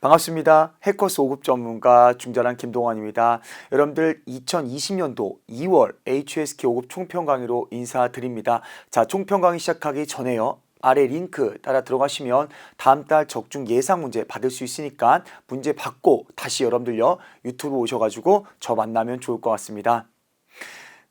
반갑습니다. 해커스 5급 전문가 중자란 김동환입니다. 여러분들 2020년도 2월 HSK 5급 총평 강의로 인사드립니다. 자, 총평 강의 시작하기 전에요. 아래 링크 따라 들어가시면 다음 달 적중 예상 문제 받을 수 있으니까 문제 받고 다시 여러분들요 유튜브 오셔가지고 저 만나면 좋을 것 같습니다.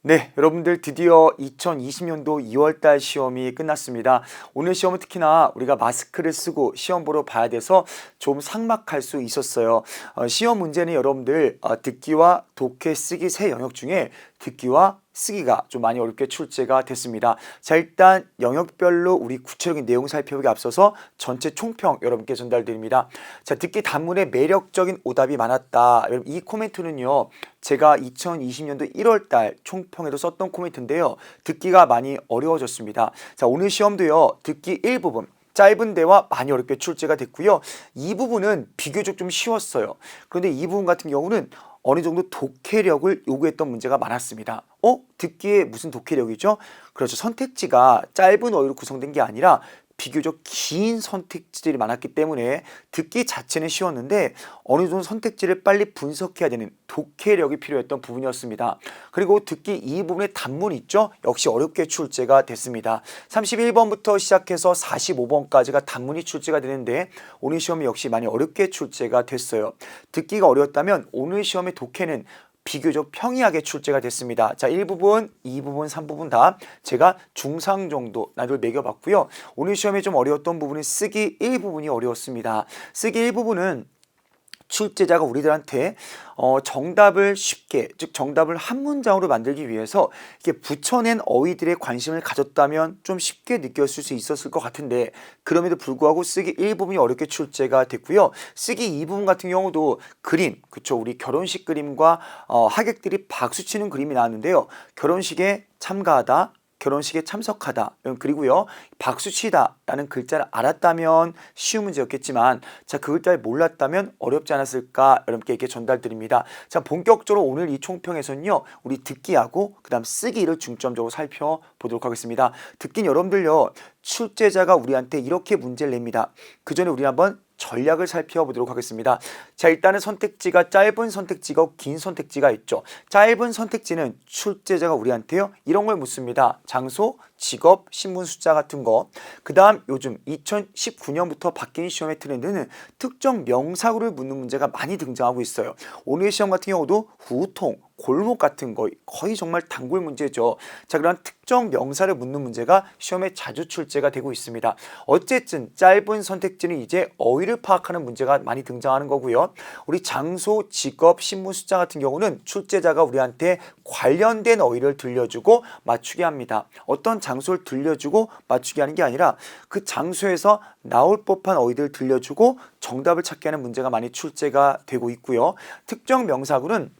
네, 여러분들 드디어 2020년도 2월달 시험이 끝났습니다. 오늘 시험은 특히나 우리가 마스크를 쓰고 시험 보러 봐야 돼서 좀 삭막할 수 있었어요. 어, 시험 문제는 여러분들 어, 듣기와 독해 쓰기 세 영역 중에 듣기와 쓰기가 좀 많이 어렵게 출제가 됐습니다. 자 일단 영역별로 우리 구체적인 내용 살펴보기 앞서서 전체 총평 여러분께 전달드립니다. 자 듣기 단문에 매력적인 오답이 많았다. 여러분 이 코멘트는요. 제가 2020년도 1월달 총평에도 썼던 코멘트인데요. 듣기가 많이 어려워졌습니다. 자 오늘 시험도요. 듣기 일부분 짧은 대화 많이 어렵게 출제가 됐고요. 이 부분은 비교적 좀 쉬웠어요. 그런데 이 부분 같은 경우는 어느 정도 독해력을 요구했던 문제가 많았습니다. 어? 듣기에 무슨 독해력이죠? 그렇죠. 선택지가 짧은 어휘로 구성된 게 아니라 비교적 긴 선택지들이 많았기 때문에 듣기 자체는 쉬웠는데 어느 정도 선택지를 빨리 분석해야 되는 독해력이 필요했던 부분이었습니다. 그리고 듣기 이 부분에 단문 있죠? 역시 어렵게 출제가 됐습니다. 31번부터 시작해서 45번까지가 단문이 출제가 되는데 오늘 시험이 역시 많이 어렵게 출제가 됐어요. 듣기가 어려웠다면 오늘 시험의 독해는 비교적 평이하게 출제가 됐습니다. 자, 1부분, 2부분, 3부분 다 제가 중상 정도 난이도를 매겨봤고요. 오늘 시험에 좀 어려웠던 부분은 쓰기 1부분이 어려웠습니다. 쓰기 1부분은 출제자가 우리들한테 어, 정답을 쉽게 즉 정답을 한 문장으로 만들기 위해서 이렇게 붙여낸 어휘들의 관심을 가졌다면 좀 쉽게 느꼈을 수 있었을 것 같은데 그럼에도 불구하고 쓰기 1부분이 어렵게 출제가 됐고요. 쓰기 2부분 같은 경우도 그림 그쵸 우리 결혼식 그림과 어, 하객들이 박수치는 그림이 나왔는데요. 결혼식에 참가하다 결혼식에 참석하다. 그리고요 박수치다라는 글자를 알았다면 쉬운 문제였겠지만 자 그 글자를 몰랐다면 어렵지 않았을까? 여러분께 이렇게 전달드립니다. 자 본격적으로 오늘 이 총평에서는요 우리 듣기하고 그 다음 쓰기를 중점적으로 살펴보도록 하겠습니다. 듣기는 여러분들요 출제자가 우리한테 이렇게 문제를 냅니다. 그 전에 우리 한번 전략을 살펴보도록 하겠습니다. 자 일단은 선택지가 짧은 선택지가 긴 선택지가 있죠. 짧은 선택지는 출제자가 우리한테요 이런 걸 묻습니다. 장소, 직업, 신문 숫자 같은 거. 그 다음 요즘 2019년부터 바뀐 시험의 트렌드는 특정 명사구를 묻는 문제가 많이 등장하고 있어요. 오늘 시험 같은 경우도 후통, 골목 같은 거 거의 정말 단골 문제죠. 자, 그런 특정 명사를 묻는 문제가 시험에 자주 출제가 되고 있습니다. 어쨌든 짧은 선택지는 이제 어휘를 파악하는 문제가 많이 등장하는 거고요. 우리 장소, 직업, 신문 숫자 같은 경우는 출제자가 우리한테 관련된 어휘를 들려주고 맞추게 합니다. 어떤 장소를 들려주고 맞추게 하는 게 아니라 그 장소에서 나올 법한 어휘들 들려주고 정답을 찾게 하는 문제가 많이 출제가 되고 있고요. 특정 명사구는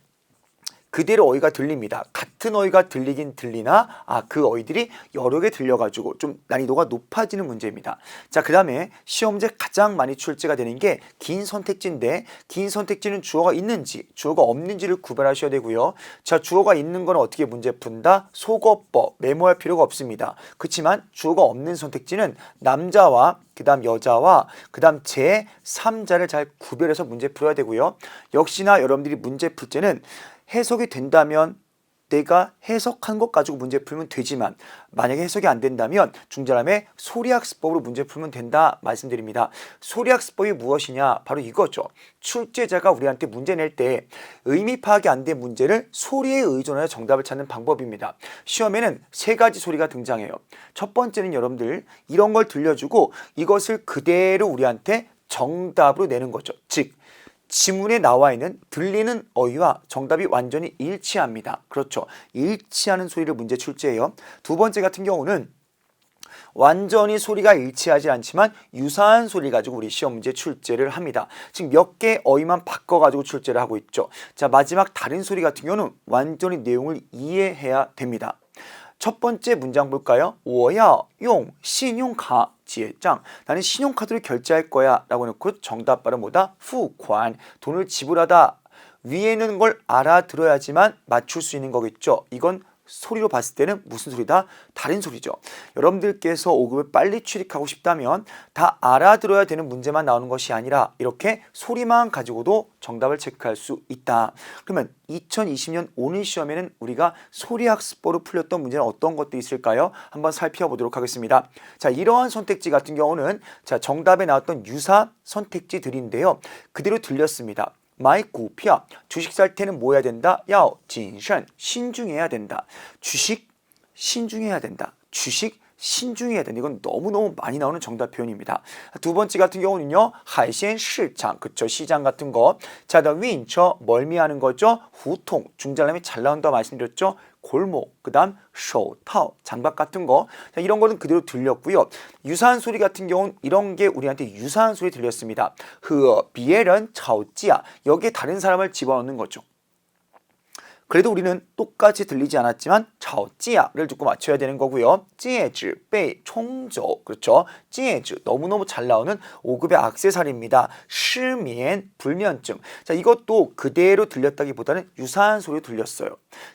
그대로 어휘가 들립니다. 같은 어휘가 들리긴 들리나 아 그 어휘들이 여러 개 들려가지고 좀 난이도가 높아지는 문제입니다. 자 그 다음에 시험제 가장 많이 출제가 되는 게 긴 선택지인데 긴 선택지는 주어가 있는지 주어가 없는지를 구별하셔야 되고요. 자 주어가 있는 건 어떻게 문제 푼다? 속어법 메모할 필요가 없습니다. 그렇지만 주어가 없는 선택지는 남자와 그 다음 여자와 그 다음 제 3자를 잘 구별해서 문제 풀어야 되고요. 역시나 여러분들이 문제 풀 때는 해석이 된다면 내가 해석한 것 가지고 문제 풀면 되지만 만약에 해석이 안 된다면 중자람의 소리학습법으로 문제 풀면 된다 말씀드립니다. 소리학습법이 무엇이냐? 바로 이거죠. 출제자가 우리한테 문제 낼 때 의미 파악이 안 된 문제를 소리에 의존하여 정답을 찾는 방법입니다. 시험에는 세 가지 소리가 등장해요. 첫 번째는 여러분들 이런 걸 들려주고 이것을 그대로 우리한테 정답으로 내는 거죠. 즉 지문에 나와 있는 들리는 어휘와 정답이 완전히 일치합니다. 그렇죠. 일치하는 소리를 문제 출제해요. 두 번째 같은 경우는 완전히 소리가 일치하지 않지만 유사한 소리 가지고 우리 시험 문제 출제를 합니다. 지금 몇 개 어휘만 바꿔 가지고 출제를 하고 있죠. 자 마지막 다른 소리 같은 경우는 완전히 내용을 이해해야 됩니다. 첫 번째 문장 볼까요? 我要용 신용카 지혜장 나는 신용카드를 결제할 거야 라고 해놓고 정답 발음 보다 후관 돈을 지불하다 위에 있는 걸 알아들어야지만 맞출 수 있는 거겠죠. 이건 소리로 봤을 때는 무슨 소리다? 다른 소리죠. 여러분들께서 5급을 빨리 취득하고 싶다면 다 알아들어야 되는 문제만 나오는 것이 아니라 이렇게 소리만 가지고도 정답을 체크할 수 있다. 그러면 2020년 오늘 시험에는 우리가 소리 학습법으로 풀렸던 문제는 어떤 것도 있을까요? 한번 살펴보도록 하겠습니다. 자, 이러한 선택지 같은 경우는 자, 정답에 나왔던 유사 선택지들인데요. 그대로 들렸습니다. 마이 구피아 주식 살 때는 뭐 해야 된다? 야오 진산 신중해야 된다. 주식 신중해야 된다. 주식 신중해야 된다. 이건 너무너무 많이 나오는 정답 표현입니다. 두 번째 같은 경우는요. 하이센 시장 그쵸 시장 같은 거. 자, 더 윈처 멀미하는 거죠. 후통 중장남이 잘 나온다 말씀드렸죠. 골목, 그 다음 쇼타오, 장박 같은 거 자, 이런 거는 그대로 들렸고요. 유사한 소리 같은 경우는 이런 게 우리한테 유사한 소리 들렸습니다. 흐어, 비에런, 차오찌야 여기에 다른 사람을 집어넣는 거죠. 그래도 우리는 똑같이 들리지 않았지만 저 찌야를 듣고 맞춰야 되는 거고요. 찌에즈, 빼, 총조 그렇죠. 찌에즈 너무너무 잘 나오는 5급의 악세사리입니다. 실미엔, 불면증 자 이것도 그대로 들렸다기보다는 유사한 소리로 들렸어요.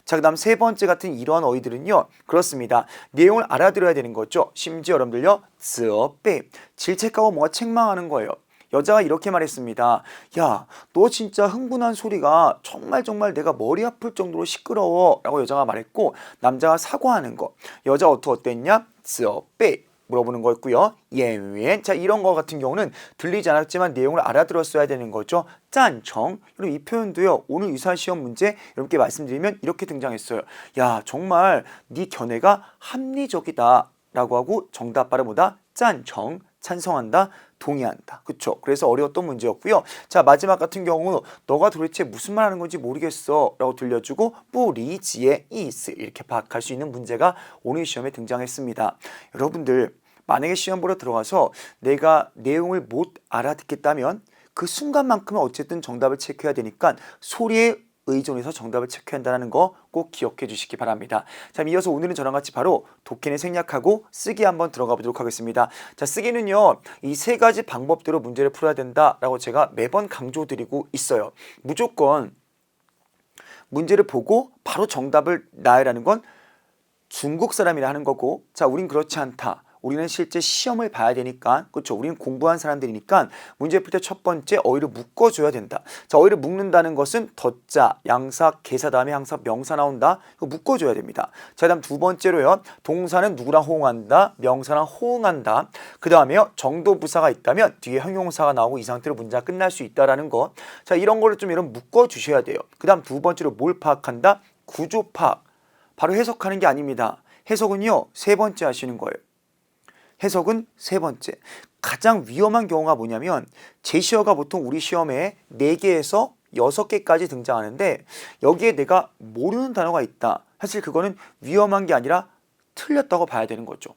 자 그다음 세 번째 같은 이러한 어휘들은요. 그렇습니다. 내용을 알아들어야 되는 거죠. 심지어 여러분들요. 쓰어, 빼 질책하고 뭔가 책망하는 거예요. 여자가 이렇게 말했습니다. 야, 너 진짜 흥분한 소리가 정말 정말 내가 머리 아플 정도로 시끄러워. 라고 여자가 말했고, 남자가 사과하는 거. 여자 어떻게 어땠냐? 责备. 물어보는 거였고요. 예엔. 자, 이런 거 같은 경우는 들리지 않았지만 내용을 알아들었어야 되는 거죠. 짠청. 여러분 이 표현도요. 오늘 유사 시험 문제 여러분께 말씀드리면 이렇게 등장했어요. 야, 정말 네 견해가 합리적이다. 라고 하고 정답 발음보다 짠청 찬성한다, 동의한다. 그쵸? 그래서 어려웠던 문제였고요. 자, 마지막 같은 경우는 너가 도대체 무슨 말 하는 건지 모르겠어 라고 들려주고 뿌리지의 이스 이렇게 파악할 수 있는 문제가 오늘 시험에 등장했습니다. 여러분들 만약에 시험 보러 들어가서 내가 내용을 못 알아듣겠다면 그 순간만큼은 어쨌든 정답을 체크해야 되니까 소리에 의존해서 정답을 체크한다는 거 꼭 기억해 주시기 바랍니다. 자, 이어서 오늘은 저랑 같이 바로 독해는 생략하고 쓰기 한번 들어가 보도록 하겠습니다. 자, 쓰기는요. 이 세 가지 방법대로 문제를 풀어야 된다라고 제가 매번 강조드리고 있어요. 무조건 문제를 보고 바로 정답을 나열하는 건 중국 사람이라 하는 거고 자, 우린 그렇지 않다. 우리는 실제 시험을 봐야 되니까 그렇죠. 우리는 공부한 사람들이니까 문제 풀 때 첫 번째 어휘를 묶어줘야 된다. 자 어휘를 묶는다는 것은 덧자, 양사, 개사 다음에 항상 명사 나온다. 이거 묶어줘야 됩니다. 자 그다음 두 번째로요. 동사는 누구랑 호응한다, 명사랑 호응한다. 그 다음에요. 정도 부사가 있다면 뒤에 형용사가 나오고 이 상태로 문제가 끝날 수 있다라는 거. 자 이런 거를 좀 이런 묶어주셔야 돼요. 그 다음 두 번째로 뭘 파악한다? 구조 파악. 바로 해석하는 게 아닙니다. 해석은요 세 번째 하시는 거예요. 해석은 세 번째. 가장 위험한 경우가 뭐냐면 제시어가 보통 우리 시험에 4개에서 6개까지 등장하는데 여기에 내가 모르는 단어가 있다. 사실 그거는 위험한 게 아니라 틀렸다고 봐야 되는 거죠.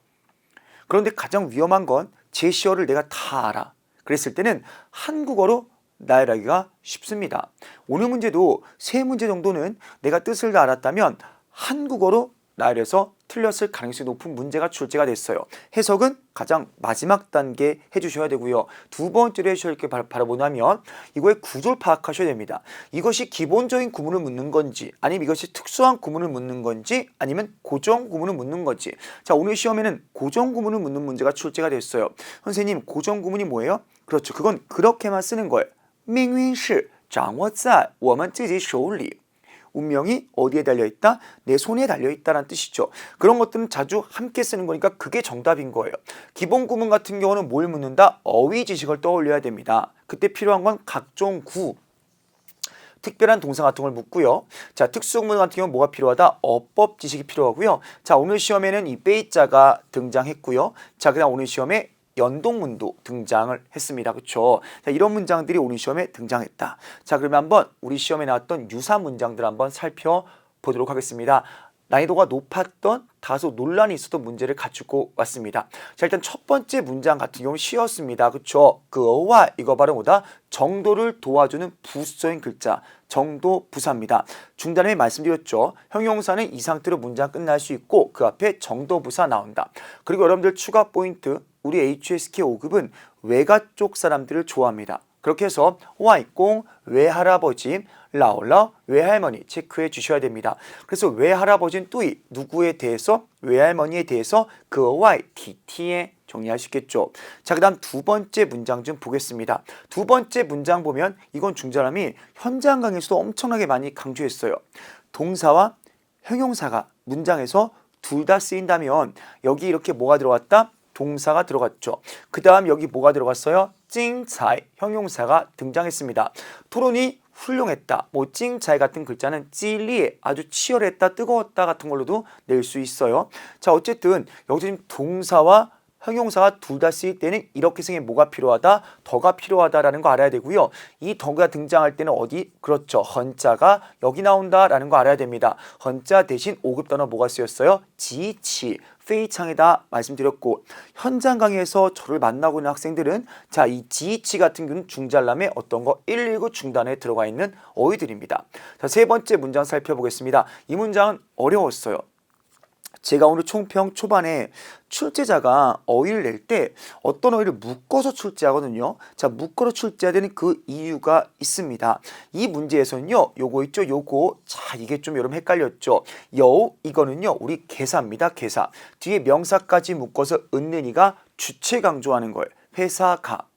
그런데 가장 위험한 건 제시어를 내가 다 알아. 그랬을 때는 한국어로 나열하기가 쉽습니다. 오늘 문제도 세 문제 정도는 내가 뜻을 다 알았다면 한국어로 나열해서 틀렸을 가능성이 높은 문제가 출제가 됐어요. 해석은 가장 마지막 단계 해주셔야 되고요. 두 번째로 해주셔야 할게 바라보냐면 이거의 구조를 파악하셔야 됩니다. 이것이 기본적인 구문을 묻는 건지 아니면 이것이 특수한 구문을 묻는 건지 아니면 고정 구문을 묻는 건지 자 오늘 시험에는 고정 구문을 묻는 문제가 출제가 됐어요. 선생님 고정 구문이 뭐예요? 그렇죠. 그건 그렇게만 쓰는 거예요. 命运是掌握在我们自己手里 운명이 어디에 달려 있다? 내 손에 달려 있다라는 뜻이죠. 그런 것들은 자주 함께 쓰는 거니까 그게 정답인 거예요. 기본 구문 같은 경우는 뭘 묻는다? 어휘 지식을 떠올려야 됩니다. 그때 필요한 건 각종 구, 특별한 동사 같은 걸 묻고요. 자, 특수구문 같은 경우는 뭐가 필요하다? 어법 지식이 필요하고요. 자, 오늘 시험에는 이 빼이자가 등장했고요. 자, 그다음 오늘 시험에 연동문도 등장을 했습니다. 그렇죠? 자, 이런 문장들이 오늘 시험에 등장했다. 자, 그러면 한번 우리 시험에 나왔던 유사 문장들 한번 살펴보도록 하겠습니다. 난이도가 높았던 다소 논란이 있었던 문제를 갖추고 왔습니다. 자 일단 첫 번째 문장 같은 경우는 쉬웠습니다. 그쵸? 그와 이거 발음 보다 정도를 도와주는 부수적인 글자 정도 부사입니다. 중단에 말씀드렸죠. 형용사는 이 상태로 문장 끝날 수 있고 그 앞에 정도 부사 나온다. 그리고 여러분들 추가 포인트 우리 HSK 5급은 외가 쪽 사람들을 좋아합니다. 그렇게 해서 와이공 외할아버지 라올라 외할머니 체크해 주셔야 됩니다. 그래서 외할아버지는 또이 누구에 대해서 외할머니에 대해서 그 와이 티티에 정리할 수 있겠죠. 자, 그 다음 두 번째 문장 좀 보겠습니다. 두 번째 문장 보면 이건 중자람이 현장 강의에서도 엄청나게 많이 강조했어요. 동사와 형용사가 문장에서 둘 다 쓰인다면 여기 이렇게 뭐가 들어갔다? 동사가 들어갔죠. 그 다음 여기 뭐가 들어갔어요? 찡차이 형용사가 등장했습니다. 토론이 훌륭했다. 뭐 찡차이 같은 글자는 찔리에 아주 치열했다, 뜨거웠다 같은 걸로도 낼 수 있어요. 자, 어쨌든 여기서 지금 동사와 형용사가 둘 다 쓰일 때는 이렇게 생에 뭐가 필요하다? 더가 필요하다라는 거 알아야 되고요. 이 더가 등장할 때는 어디? 그렇죠. 헌자가 여기 나온다라는 거 알아야 됩니다. 헌자 대신 5급 단어 뭐가 쓰였어요? 지치. 페이창에다 말씀드렸고 현장 강의에서 저를 만나고 있는 학생들은 자이 지치 같은 경우는 중잘남의 어떤 거 119 중단에 들어가 있는 어휘들입니다. 자 세 번째 문장 살펴보겠습니다. 이 문장은 어려웠어요. 제가 오늘 총평 초반에 출제자가 어휘를 낼 때 어떤 어휘를 묶어서 출제하거든요. 자, 묶어서 출제하는 그 이유가 있습니다. 이 문제에서는요, 요거 있죠, 요거. 자, 이게 좀 여러분 헷갈렸죠. 여, 이거는요, 우리 개사입니다, 개사. 뒤에 명사까지 묶어서 은는이가 주체 강조하는 거예요. 회사가.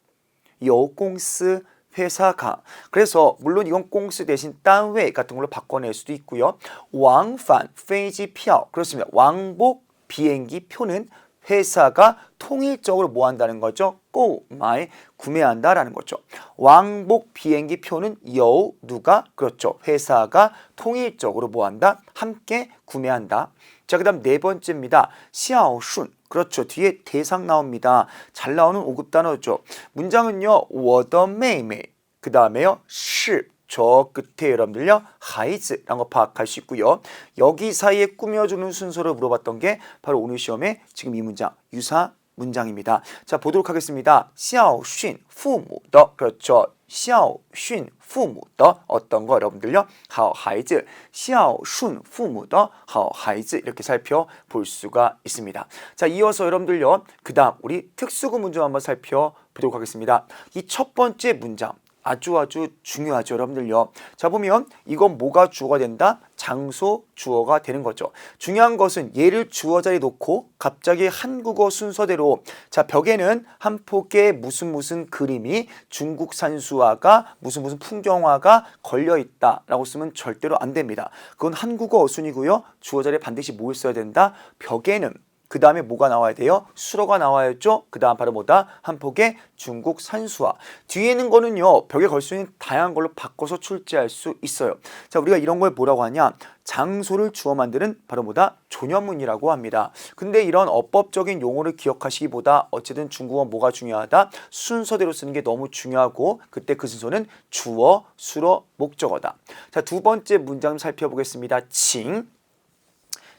여공스 회사가. 그래서 물론 이건 꽁스 대신 딴웨 같은 걸로 바꿔낼 수도 있고요. 왕판 페이지 표 그렇습니다. 왕복 비행기 표는 회사가 통일적으로 뭐 한다는 거죠? 꼬마에 구매한다라는 거죠. 왕복 비행기 표는 여우 누가 그렇죠. 회사가 통일적으로 뭐 한다? 함께 구매한다. 자, 그다음 네 번째입니다. 시아오순. 그렇죠. 뒤에 대상 나옵니다. 잘 나오는 5급 단어죠. 문장은요. 我的妹妹. 그 다음에요. 是. 저 끝에 여러분들요. 하이즈라는 거 파악할 수 있고요. 여기 사이에 꾸며주는 순서를 물어봤던 게 바로 오늘 시험에 지금 이 문장 유사 문장입니다. 자 보도록 하겠습니다. 孝训 父母的 그렇죠. 孝训 父母的 어떤 거 여러분들요? 好孩子 孝顺 父母的 好孩子 이렇게 살펴볼 수가 있습니다. 자 이어서 여러분들요. 그 다음 우리 특수구 문장 한번 살펴보도록 하겠습니다. 이 첫 번째 문장 아주 아주 중요하죠 여러분들요 자 보면 이건 뭐가 주어가 된다 장소 주어가 되는 거죠. 중요한 것은 얘를 주어 자리에 놓고 갑자기 한국어 순서대로. 자 벽에는 한 폭의 무슨 무슨 그림이 중국 산수화가 무슨 무슨 풍경화가 걸려 있다라고 쓰면 절대로 안 됩니다. 그건 한국어 어순이고요. 주어 자리에 반드시 뭘 써야 된다. 벽에는 그 다음에 뭐가 나와야 돼요? 수로가 나와야죠. 그 다음 바로 뭐다? 한 폭의 중국 산수화. 뒤에 있는 거는요. 벽에 걸 수 있는 다양한 걸로 바꿔서 출제할 수 있어요. 자, 우리가 이런 걸 뭐라고 하냐? 장소를 주어 만드는 바로 뭐다? 조념문이라고 합니다. 근데 이런 어법적인 용어를 기억하시기보다 어쨌든 중국어 뭐가 중요하다? 순서대로 쓰는 게 너무 중요하고 그때 그 순서는 주어, 수로, 목적어다. 자, 두 번째 문장 살펴보겠습니다. 칭,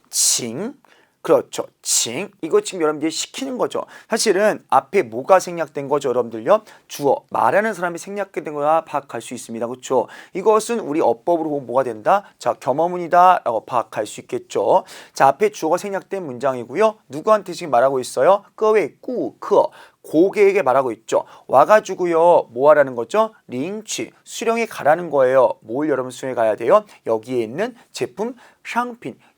칭. 그렇죠. 칭. 이거 지금 여러분들이 시키는 거죠. 사실은 앞에 뭐가 생략된 거죠, 여러분들요? 주어. 말하는 사람이 생략된 거야 파악할 수 있습니다. 그렇죠? 이것은 우리 어법으로 보면 뭐가 된다? 자, 겸허문이다라고 파악할 수 있겠죠. 자, 앞에 주어가 생략된 문장이고요. 누구한테 지금 말하고 있어요? 꺼웨 꾸, 크. 고개에게 말하고 있죠. 와가지고요. 뭐 하라는 거죠? 링치. 수령에 가라는 거예요. 뭘 여러분 수령에 가야 돼요? 여기에 있는 제품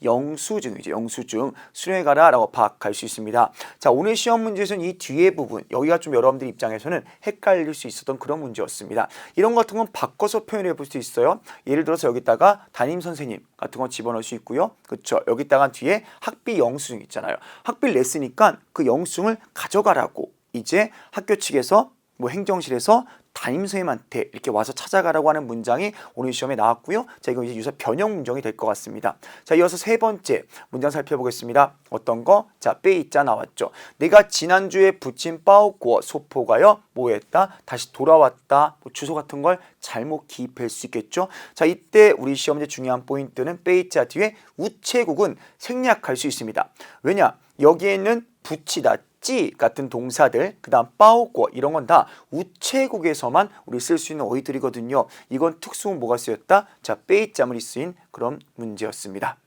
영수증이죠. 영수증, 수령에 가라라고 파악할 수 있습니다. 자, 오늘 시험 문제에서는 이 뒤에 부분, 여기가 좀 여러분들 입장에서는 헷갈릴 수 있었던 그런 문제였습니다. 이런 것 같은 건 바꿔서 표현해 볼 수 있어요. 예를 들어서 여기다가 담임 선생님 같은 거 집어넣을 수 있고요. 그렇죠? 여기다가 뒤에 학비 영수증 있잖아요. 학비를 냈으니까 그 영수증을 가져가라고 이제 학교 측에서 뭐 행정실에서 담임 선생님한테 이렇게 와서 찾아가라고 하는 문장이 오늘 시험에 나왔고요. 자, 이거 이제 유사 변형 문장이 될 것 같습니다. 자, 이어서 세 번째 문장 살펴보겠습니다. 어떤 거? 자, 빼있자 나왔죠. 내가 지난주에 붙인 빠오구어 소포가요. 뭐 했다? 다시 돌아왔다. 뭐 주소 같은 걸 잘못 기입할 수 있겠죠. 자, 이때 우리 시험 문제 중요한 포인트는 빼있자 뒤에 우체국은 생략할 수 있습니다. 왜냐? 여기에 있는 붙이다 찌 같은 동사들 그 다음 빠오고 이런 건 다 우체국에서만 우리 쓸 수 있는 어휘들이거든요. 이건 특수은 뭐가 쓰였다? 자, 빼이자물이 쓰인 그런 문제였습니다.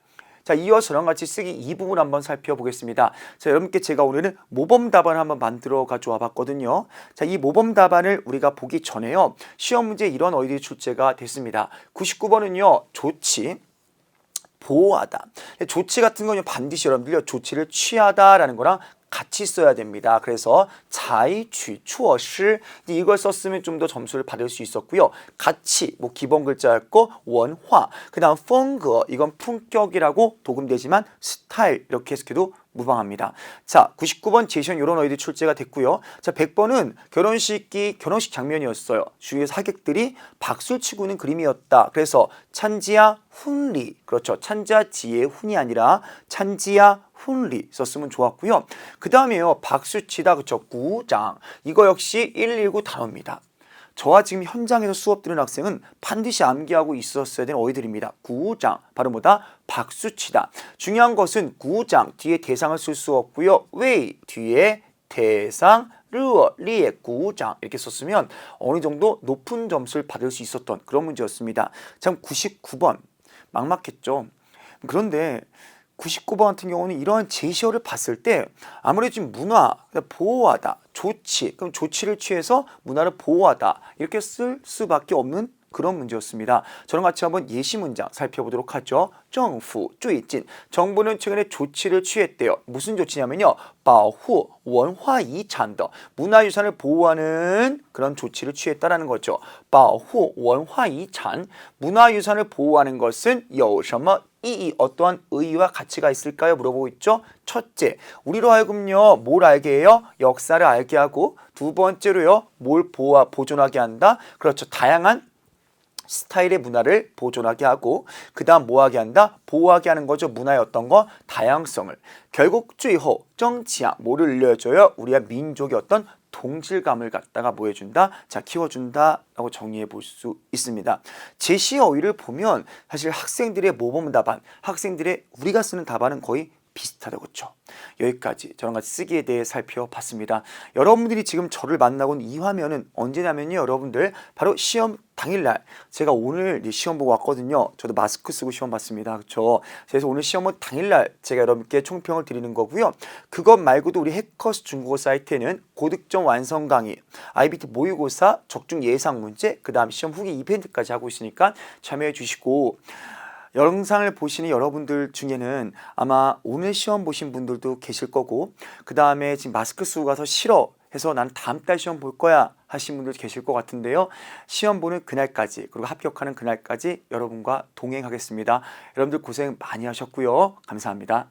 자, 이어서 저랑 같이 쓰기 이 부분 한번 살펴보겠습니다. 자, 여러분께 제가 오늘은 모범 답안을 한번 만들어 가져와 봤거든요. 자, 이 모범 답안을 우리가 보기 전에요. 시험 문제 이런 어휘들이 출제가 됐습니다. 99번은요. 좋지. 보호하다. 조치 같은 거는 반드시 여러분들요 조치를 취하다라는 거랑 같이 써야 됩니다. 그래서 자이 취 추어시 이걸 썼으면 좀 더 점수를 받을 수 있었고요. 같이 뭐 기본 글자였고 원화 그다음 펑거 이건 품격이라고 도금되지만 스타일 이렇게 해석해도 무방합니다. 자, 99번 제시한 이런 어휘들이 출제가 됐고요. 자, 100번은 결혼식이 결혼식 장면이었어요. 주위에서 하객들이 박수를 치고 있는 그림이었다. 그래서 찬지야 훈리 그렇죠. 찬지야 지의 훈이 아니라 찬지야 훈리 썼으면 좋았고요. 그 다음에요. 박수 치다 그쵸. 구장 이거 역시 119 단어입니다. 저와 지금 현장에서 수업 들은 학생은 반드시 암기하고 있었어야 되는 어휘들입니다. 구장 바로 뭐다? 박수치다. 중요한 것은 구장 뒤에 대상을 쓸 수 없고요. 왜 뒤에 대상 르어 리의 구장 이렇게 썼으면 어느 정도 높은 점수를 받을 수 있었던 그런 문제였습니다. 참 99번 막막했죠. 그런데 99번 같은 경우는 이러한 제시어를 봤을 때 아무래도 지금 문화, 그러니까 보호하다, 조치, 그럼 조치를 취해서 문화를 보호하다 이렇게 쓸 수밖에 없는 그런 문제였습니다. 저랑 같이 한번 예시 문장 살펴보도록 하죠. 정부, 쪼이진. 정부는 최근에 조치를 취했대요. 무슨 조치냐면요. 바후 원화이찬더. 문화유산을 보호하는 그런 조치를 취했다라는 거죠. 바후 원화이찬. 문화유산을 보호하는 것은 요什么 이 어떠한 의의와 가치가 있을까요? 물어보고 있죠. 첫째, 우리로 하여금요, 뭘 알게 해요? 역사를 알게 하고, 두 번째로요, 뭘 보호, 보존하게 한다? 그렇죠. 다양한 스타일의 문화를 보존하게 하고 그 다음 뭐하게 한다? 보호하게 하는 거죠. 문화의 어떤 거? 다양성을. 결국 쭈이호 정치야 뭐를 알려줘요? 우리가 민족의 어떤 동질감을 갖다가 뭐 해준다? 자 키워준다 라고 정리해 볼 수 있습니다. 제시 어휘를 보면 사실 학생들의 모범 답안, 학생들의 우리가 쓰는 답안은 거의 비슷하다 그렇죠. 여기까지 저랑 같이 쓰기에 대해 살펴봤습니다. 여러분들이 지금 저를 만나고 이 화면은 언제냐면요. 여러분들 바로 시험 당일날 제가 오늘 시험 보고 왔거든요. 저도 마스크 쓰고 시험 봤습니다. 그렇죠. 그래서 오늘 시험은 당일날 제가 여러분께 총평을 드리는 거고요. 그것 말고도 우리 해커스 중국어 사이트에는 고득점 완성 강의, IBT 모의고사, 적중 예상 문제, 그 다음 시험 후기 이벤트까지 하고 있으니까 참여해 주시고 영상을 보시는 여러분들 중에는 아마 오늘 시험 보신 분들도 계실 거고 그 다음에 지금 마스크 쓰고 가서 싫어 해서 난 다음 달 시험 볼 거야 하신 분들 계실 것 같은데요. 시험 보는 그날까지 그리고 합격하는 그날까지 여러분과 동행하겠습니다. 여러분들 고생 많이 하셨고요. 감사합니다.